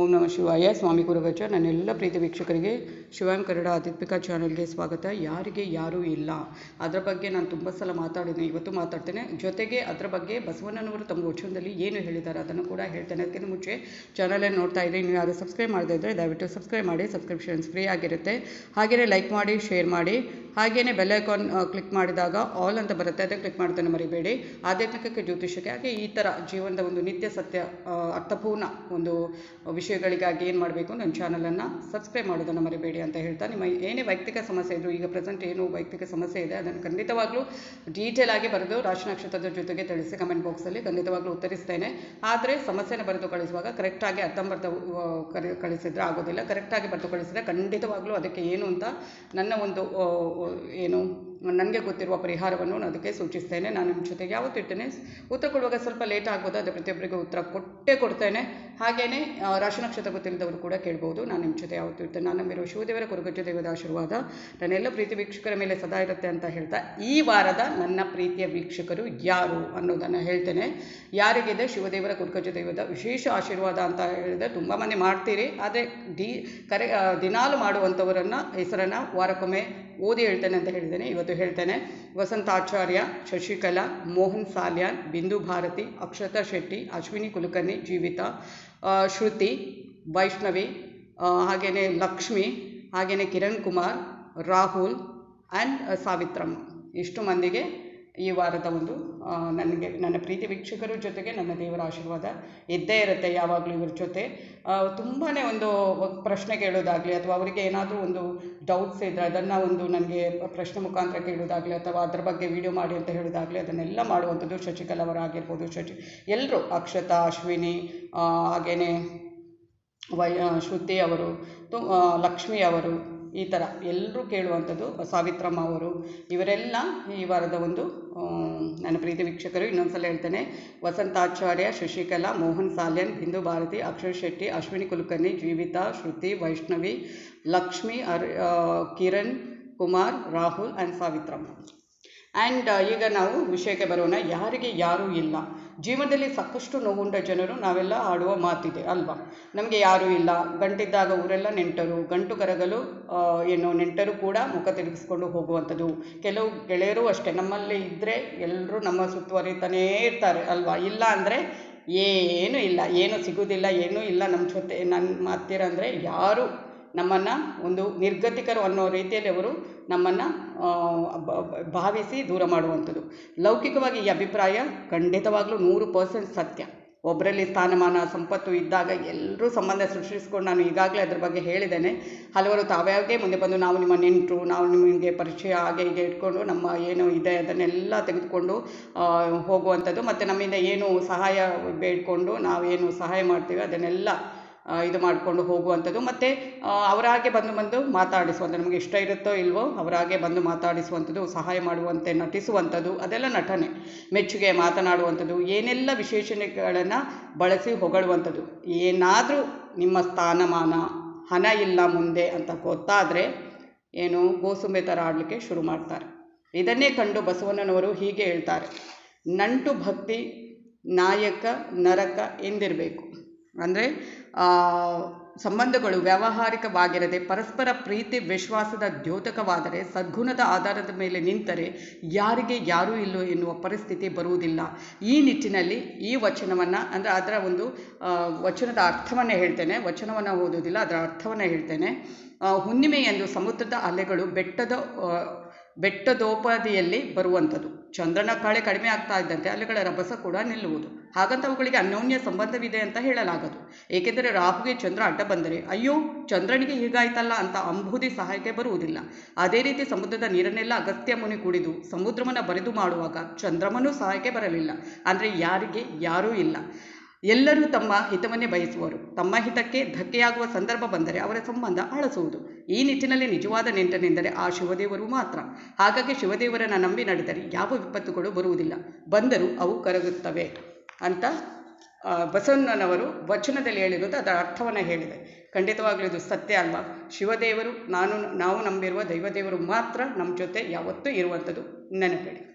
ಓಂ ನಮಃ ಶಿವಾಯ. ಸ್ವಾಮಿ ಗುರುಗಜ ನನ್ನೆಲ್ಲ ಪ್ರೀತಿ ವೀಕ್ಷಕರಿಗೆ ಶಿವಾಯಂ ಕನ್ನಡ ಆಧ್ಯಾತ್ಮಿಕ ಚಾನಲ್ಗೆ ಸ್ವಾಗತ. ಯಾರಿಗೆ ಯಾರೂ ಇಲ್ಲ. ಅದರ ಬಗ್ಗೆ ನಾನು ತುಂಬ ಸಲ ಮಾತಾಡಿದ್ದೀನಿ ಇವತ್ತು ಮಾತಾಡ್ತೇನೆ. ಜೊತೆಗೆ ಅದರ ಬಗ್ಗೆ ಬಸವಣ್ಣನವರು ತಮ್ಮ ವಚನದಲ್ಲಿ ಏನು ಹೇಳಿದ್ದಾರೆ ಅದನ್ನು ಕೂಡ ಹೇಳ್ತೇನೆ. ಅದಕ್ಕಿಂತ ಮುಂಚೆ ಚಾನಲನ್ನು ನೋಡ್ತಾ ಇದ್ದರೆ ನೀವು ಯಾರು ಸಬ್ಸ್ಕ್ರೈಬ್ ಮಾಡದೇ ಇದ್ದರೆ ದಯವಿಟ್ಟು ಸಬ್ಸ್ಕ್ರೈಬ್ ಮಾಡಿ. ಸಬ್ಸ್ಕ್ರಿಪ್ಷನ್ಸ್ ಫ್ರೀ ಆಗಿರುತ್ತೆ. ಹಾಗೆಯೇ ಲೈಕ್ ಮಾಡಿ ಶೇರ್ ಮಾಡಿ. ಹಾಗೆಯೇ ಬೆಲ್ ಐಕಾನ್ ಕ್ಲಿಕ್ ಮಾಡಿದಾಗ ಆಲ್ ಅಂತ ಬರುತ್ತೆ, ಅದೇ ಕ್ಲಿಕ್ ಮಾಡ್ತಾನೆ ಮರಿಬೇಡಿ. ಆಧ್ಯಾತ್ಮಿಕಕ್ಕೆ ಜ್ಯೋತಿಷಕ್ಕೆ ಹಾಗೆ ಈ ಥರ ಜೀವನದ ಒಂದು ನಿತ್ಯ ಸತ್ಯ ಅರ್ಥಪೂರ್ಣ ಒಂದು ವಿಷಯಗಳಿಗಾಗಿ ಏನು ಮಾಡಬೇಕು ನನ್ನ ಚಾನಲನ್ನು ಸಬ್ಸ್ಕ್ರೈಬ್ ಮಾಡೋದನ್ನು ಮರಿಬೇಡಿ ಅಂತ ಹೇಳ್ತಾ, ನಿಮ್ಮ ಏನೇ ವೈಯಕ್ತಿಕ ಸಮಸ್ಯೆ ಇದ್ದರೂ ಈಗ ಪ್ರೆಸೆಂಟ್ ಏನು ವೈಯಕ್ತಿಕ ಸಮಸ್ಯೆ ಇದೆ, ಅದನ್ನು ಖಂಡಿತವಾಗ್ಲೂ ಡೀಟೇಲ್ ಆಗಿ ಬರೆದು ರಾಶಿ ನಕ್ಷತ್ರದ ಜೊತೆಗೆ ತಿಳಿಸಿ ಕಮೆಂಟ್ ಬಾಕ್ಸಲ್ಲಿ ಖಂಡಿತವಾಗ್ಲೂ ಉತ್ತರಿಸ್ತೇನೆ. ಆದರೆ ಸಮಸ್ಯೆನ ಬರೆದು ಕಳಿಸುವಾಗ ಕರೆಕ್ಟಾಗಿ ಅರ್ಥಂಬರ್ಥ ಕಳಿಸಿದ್ರೆ ಆಗೋದಿಲ್ಲ. ಕರೆಕ್ಟಾಗಿ ಬರೆದು ಕಳಿಸಿದ್ರೆ ಖಂಡಿತವಾಗ್ಲೂ ಅದಕ್ಕೆ ಏನು ಅಂತ ನನ್ನ ಒಂದು ಏನು ನನಗೆ ಗೊತ್ತಿರುವ ಪರಿಹಾರವನ್ನು ನಾನು ಅದಕ್ಕೆ ಸೂಚಿಸ್ತೇನೆ. ನಾನು ನಿಮ್ಮ ಜೊತೆಗೆ ಯಾವತ್ತೂ ಇರ್ತೇನೆ. ಉತ್ತರ ಕೊಡುವಾಗ ಸ್ವಲ್ಪ ಲೇಟ್ ಆಗ್ಬೋದು ಅದು ಪ್ರತಿಯೊಬ್ಬರಿಗೂ ಉತ್ತರ ಕೊಟ್ಟೇ ಕೊಡ್ತೇನೆ. ಹಾಗೆಯೇ ರಾಶಿ ನಕ್ಷತ್ರ ಗೊತ್ತಿಲ್ಲದವರು ಕೂಡ ಕೇಳ್ಬೋದು. ನಾನು ನಿಮ್ಮ ಜೊತೆ ಯಾವತ್ತು ಇರ್ತೇನೆ. ನಾನು ನಂಬಿರುವ ಶಿವದೇವರ ಕುರುಗಜ್ಜ ದೇವದ ಆಶೀರ್ವಾದ, ನನ್ನೆಲ್ಲ ಪ್ರೀತಿ ವೀಕ್ಷಕರ ಮೇಲೆ ಸದಾ ಇರುತ್ತೆ ಅಂತ ಹೇಳ್ತಾ, ಈ ವಾರದ ನನ್ನ ಪ್ರೀತಿಯ ವೀಕ್ಷಕರು ಯಾರು ಅನ್ನೋದನ್ನು ಹೇಳ್ತೇನೆ. ಯಾರಿಗಿದೆ ಶಿವದೇವರ ಕುರುಗಜ್ಜ ದೇವದ ವಿಶೇಷ ಆಶೀರ್ವಾದ ಅಂತ ಹೇಳಿದ್ರೆ ತುಂಬ ಮಂದಿ ಮಾಡ್ತೀರಿ. ಆದರೆ ಡಿ, ಕರೆ ದಿನಾಲು ಮಾಡುವಂಥವರನ್ನು ಹೆಸರನ್ನು ವಾರಕ್ಕೊಮ್ಮೆ ಓದಿ ಹೇಳ್ತೇನೆ ಅಂತ ಹೇಳಿದ್ದೇನೆ. ಇವತ್ತು ಹೇಳ್ತೇನೆ. ವಸಂತಾಚಾರ್ಯ, ಶಶಿಕಲಾ, ಮೋಹನ್ ಸಾಲ್ಯಾನ್ ಬಿಂದು ಭಾರತಿ, ಅಕ್ಷತಾ ಶೆಟ್ಟಿ, ಅಶ್ವಿನಿ ಕುಲಕರ್ಣಿ, ಜೀವಿತ ಶ್ರುತಿ, ವೈಷ್ಣವಿ ಹಾಗೆಯೇ ಲಕ್ಷ್ಮಿ ಹಾಗೆಯೇ ಕಿರಣ್ ಕುಮಾರ್, ರಾಹುಲ್ ಆ್ಯಂಡ್ ಸಾವಿತ್ರಮ್ಮ. ಇಷ್ಟು ಮಂದಿಗೆ ಈ ವಾರದ ಒಂದು ನನಗೆ, ನನ್ನ ಪ್ರೀತಿ ವೀಕ್ಷಕರ ಜೊತೆಗೆ ನನ್ನ ದೇವರ ಆಶೀರ್ವಾದ ಇದ್ದೇ ಇರುತ್ತೆ ಯಾವಾಗಲೂ ಇವ್ರ ಜೊತೆ. ತುಂಬಾ ಒಂದು ಪ್ರಶ್ನೆ ಕೇಳೋದಾಗಲಿ ಅಥವಾ ಅವರಿಗೆ ಏನಾದರೂ ಒಂದು ಡೌಟ್ಸ್ ಇದ್ದರೆ ಅದನ್ನು ಒಂದು ನನಗೆ ಪ್ರಶ್ನೆ ಮುಖಾಂತರ ಕೇಳೋದಾಗಲಿ ಅಥವಾ ಅದ್ರ ಬಗ್ಗೆ ವಿಡಿಯೋ ಮಾಡಿ ಅಂತ ಹೇಳೋದಾಗಲಿ ಅದನ್ನೆಲ್ಲ ಮಾಡುವಂಥದ್ದು ಶಶಿಕಲಾ ಅವರಾಗಿರ್ಬೋದು ಶಶಿ ಎಲ್ಲರೂ ಅಕ್ಷತಾ, ಅಶ್ವಿನಿ ಹಾಗೆಯೇ ವೈ ಶ್ರುತಿ ಅವರು, ತು ಲಕ್ಷ್ಮಿ ಅವರು ಈ ಥರ ಎಲ್ಲರೂ ಕೇಳುವಂಥದ್ದು ಸಾವಿತ್ರಮ್ಮ ಅವರು. ಇವರೆಲ್ಲ ಈ ವಾರದ ಒಂದು ನನ್ನ ಪ್ರೀತಿ ವೀಕ್ಷಕರು, ಇನ್ನೊಂದ್ಸಲ ಹೇಳ್ತೇನೆ, Vasanthacharya, Shashikala, Mohan Salian, Bindu Bharati Akshay Shetty, Ashwini Kulkarni, Jeevitha, Shruti, Vaishnavi, Lakshmi, R Kiran, Kumar, Rahul and Savitramma. And ಈಗ ನಾವು ವಿಷಯಕ್ಕೆ ಬರೋಣ. ಯಾರಿಗೆ ಯಾರೂ ಇಲ್ಲ. ಜೀವನದಲ್ಲಿ ಸಾಕಷ್ಟು ನೋವುಂಡ ಜನರು ನಾವೆಲ್ಲ ಆಡುವ ಮಾತಿದೆ, ಅಲ್ವಾ? ನಮಗೆ ಯಾರೂ ಇಲ್ಲ. ಗಂಟಿದ್ದಾಗ ಊರೆಲ್ಲ ನೆಂಟರು, ಗಂಟು ಕರಗಲು ಏನು ನೆಂಟರು ಕೂಡ ಮುಖ ತಿರುಗಿಸ್ಕೊಂಡು ಹೋಗುವಂಥದ್ದು. ಕೆಲವು ಗೆಳೆಯರು ಅಷ್ಟೇ. ನಮ್ಮಲ್ಲಿ ಇದ್ದರೆ ಎಲ್ಲರೂ ನಮ್ಮ ಸುತ್ತುವರಿತಾನೇ ಇರ್ತಾರೆ, ಅಲ್ವಾ? ಇಲ್ಲ ಅಂದರೆ ಏನೂ ಇಲ್ಲ. ಏನೂ ಸಿಗೋದಿಲ್ಲ, ಏನೂ ಇಲ್ಲ. ನಮ್ಮ ಜೊತೆ ನನ್ನ ಹತ್ತಿರ ಅಂದರೆ ಯಾರು ನಮ್ಮನ್ನು ಒಂದು ನಿರ್ಗತಿಕರು ಅನ್ನೋ ರೀತಿಯಲ್ಲಿ ಅವರು ನಮ್ಮನ್ನು ಭಾವಿಸಿ ದೂರ ಮಾಡುವಂಥದ್ದು. ಲೌಕಿಕವಾಗಿ ಈ ಅಭಿಪ್ರಾಯ ಖಂಡಿತವಾಗ್ಲೂ ನೂರು ಪರ್ಸೆಂಟ್ ಸತ್ಯ. ಒಬ್ಬರಲ್ಲಿ ಸ್ಥಾನಮಾನ, ಸಂಪತ್ತು ಇದ್ದಾಗ ಎಲ್ಲರೂ ಸಂಬಂಧ ಸೃಷ್ಟಿಸ್ಕೊಂಡು ನಾನು ಈಗಾಗಲೇ ಅದ್ರ ಬಗ್ಗೆ ಹೇಳಿದ್ದೇನೆ. ಹಲವರು ತಾವ್ಯಾಗೆ ಮುಂದೆ ಬಂದು ನಾವು ನಿಮ್ಮ ನೆಂಟರು, ನಾವು ನಿಮಗೆ ಪರಿಚಯ ಹಾಗೆ ಹೀಗೆ ಇಟ್ಕೊಂಡು ನಮ್ಮ ಏನು ಇದೆ ಅದನ್ನೆಲ್ಲ ತೆಗೆದುಕೊಂಡು ಹೋಗುವಂಥದ್ದು. ಮತ್ತು ನಮ್ಮಿಂದ ಏನು ಸಹಾಯ ಬೇಡಿಕೊಂಡು ನಾವೇನು ಸಹಾಯ ಮಾಡ್ತೀವಿ ಅದನ್ನೆಲ್ಲ ಇದು ಮಾಡಿಕೊಂಡು ಹೋಗುವಂಥದ್ದು. ಮತ್ತು ಅವರಾಗೆ ಬಂದು ಬಂದು ಮಾತಾಡಿಸುವಂಥ ನಮಗೆ ಇಷ್ಟ ಇರುತ್ತೋ ಇಲ್ವೋ, ಅವರಾಗೆ ಬಂದು ಮಾತಾಡಿಸುವಂಥದ್ದು, ಸಹಾಯ ಮಾಡುವಂತೆ ನಟಿಸುವಂಥದ್ದು, ಅದೆಲ್ಲ ನಟನೆ. ಮೆಚ್ಚುಗೆ, ಮಾತನಾಡುವಂಥದ್ದು, ಏನೆಲ್ಲ ವಿಶೇಷಣೆಗಳನ್ನು ಬಳಸಿ ಹೊಗಳುವಂಥದ್ದು. ಏನಾದರೂ ನಿಮ್ಮ ಸ್ಥಾನಮಾನ, ಹಣ ಇಲ್ಲ ಮುಂದೆ ಅಂತ ಗೊತ್ತಾದರೆ ಏನು, ಗೋಸುಂಬೆ ಥರ ಆಡಲಿಕ್ಕೆ ಶುರು ಮಾಡ್ತಾರೆ. ಇದನ್ನೇ ಕಂಡು ಬಸವಣ್ಣನವರು ಹೀಗೆ ಹೇಳ್ತಾರೆ. ನಂಟು ಭಕ್ತಿ, ನಾಯಕ, ನರಕ ಎಂದಿರಬೇಕು. ಅಂದರೆ ಸಂಬಂಧಗಳು ವ್ಯಾವಹಾರಿಕವಾಗಿರದೆ ಪರಸ್ಪರ ಪ್ರೀತಿ, ವಿಶ್ವಾಸದ ದ್ಯೋತಕವಾದರೆ, ಸದ್ಗುಣದ ಆಧಾರದ ಮೇಲೆ ನಿಂತರೆ ಯಾರಿಗೆ ಯಾರೂ ಇಲ್ಲೋ ಎನ್ನುವ ಪರಿಸ್ಥಿತಿ ಬರುವುದಿಲ್ಲ. ಈ ನಿಟ್ಟಿನಲ್ಲಿ ಈ ವಚನವನ್ನು, ಅಂದರೆ ಅದರ ಒಂದು ವಚನದ ಅರ್ಥವನ್ನು ಹೇಳ್ತೇನೆ. ವಚನವನ್ನು ಓದುವುದಿಲ್ಲ, ಅದರ ಅರ್ಥವನ್ನು ಹೇಳ್ತೇನೆ. ಹುಣ್ಣಿಮೆಯಂದು ಸಮುದ್ರದ ಅಲೆಗಳು ಬೆಟ್ಟದ ಬೆಟ್ಟದೋಪಾದಿಯಲ್ಲಿ ಬರುವಂಥದ್ದು. ಚಂದ್ರನ ಕಾಳೆ ಕಡಿಮೆ ಆಗ್ತಾ ಇದ್ದಂತೆ ಅಲ್ಲಿಗಳ ರಭಸ ಕೂಡ ನಿಲ್ಲುವುದು. ಹಾಗಂತ ಅವುಗಳಿಗೆ ಅನ್ಯೋನ್ಯ ಸಂಬಂಧವಿದೆ ಅಂತ ಹೇಳಲಾಗದು. ಏಕೆಂದರೆ ರಾಹುಗೆ ಚಂದ್ರ ಅಡ್ಡ ಬಂದರೆ, ಅಯ್ಯೋ, ಚಂದ್ರನಿಗೆ ಹೀಗಾಯ್ತಲ್ಲ ಅಂತ ಅಂಬುದಿ ಸಹಾಯಕ್ಕೆ ಬರುವುದಿಲ್ಲ. ಅದೇ ರೀತಿ ಸಮುದ್ರದ ನೀರನ್ನೆಲ್ಲ ಅಗತ್ಯ ಮುನಿ ಕುಡಿದು, ಸಮುದ್ರವನ್ನು ಬರಿದು ಮಾಡುವಾಗ ಚಂದ್ರಮನೂ ಸಹಾಯಕ್ಕೆ ಬರಲಿಲ್ಲ. ಅಂದರೆ ಯಾರಿಗೆ? ಯಾರೂ ಇಲ್ಲ. ಎಲ್ಲರೂ ತಮ್ಮ ಹಿತವನ್ನೇ ಬಯಸುವರು. ತಮ್ಮ ಹಿತಕ್ಕೆ ಧಕ್ಕೆಯಾಗುವ ಸಂದರ್ಭ ಬಂದರೆ ಅವರ ಸಂಬಂಧ ಅಳಸುವುದು ಈ ನಿಟ್ಟಿನಲ್ಲಿ ನಿಜವಾದ ನೆಂಟನೆಂದರೆ ಆ ಶಿವದೇವರು ಮಾತ್ರ. ಹಾಗಾಗಿ ಶಿವದೇವರನ್ನು ನಂಬಿ ನಡೆದರೆ ಯಾವ ವಿಪತ್ತುಗಳು ಬರುವುದಿಲ್ಲ. ಬಂದರೂ ಅವು ಕರಗುತ್ತವೆ ಅಂತ ಬಸವಣ್ಣನವರು ವಚನದಲ್ಲಿ ಹೇಳಿರೋದು ಅದರ ಅರ್ಥವನ್ನು ಹೇಳಿದೆ. ಖಂಡಿತವಾಗ್ಲೂ ಇದು ಸತ್ಯ ಅಲ್ವಾ? ಶಿವದೇವರು, ನಾನು, ನಾವು ನಂಬಿರುವ ದೈವದೇವರು ಮಾತ್ರ ನಮ್ಮ ಜೊತೆ ಯಾವತ್ತೂ ಇರುವಂಥದ್ದು ನೆನಪಿಡಿ.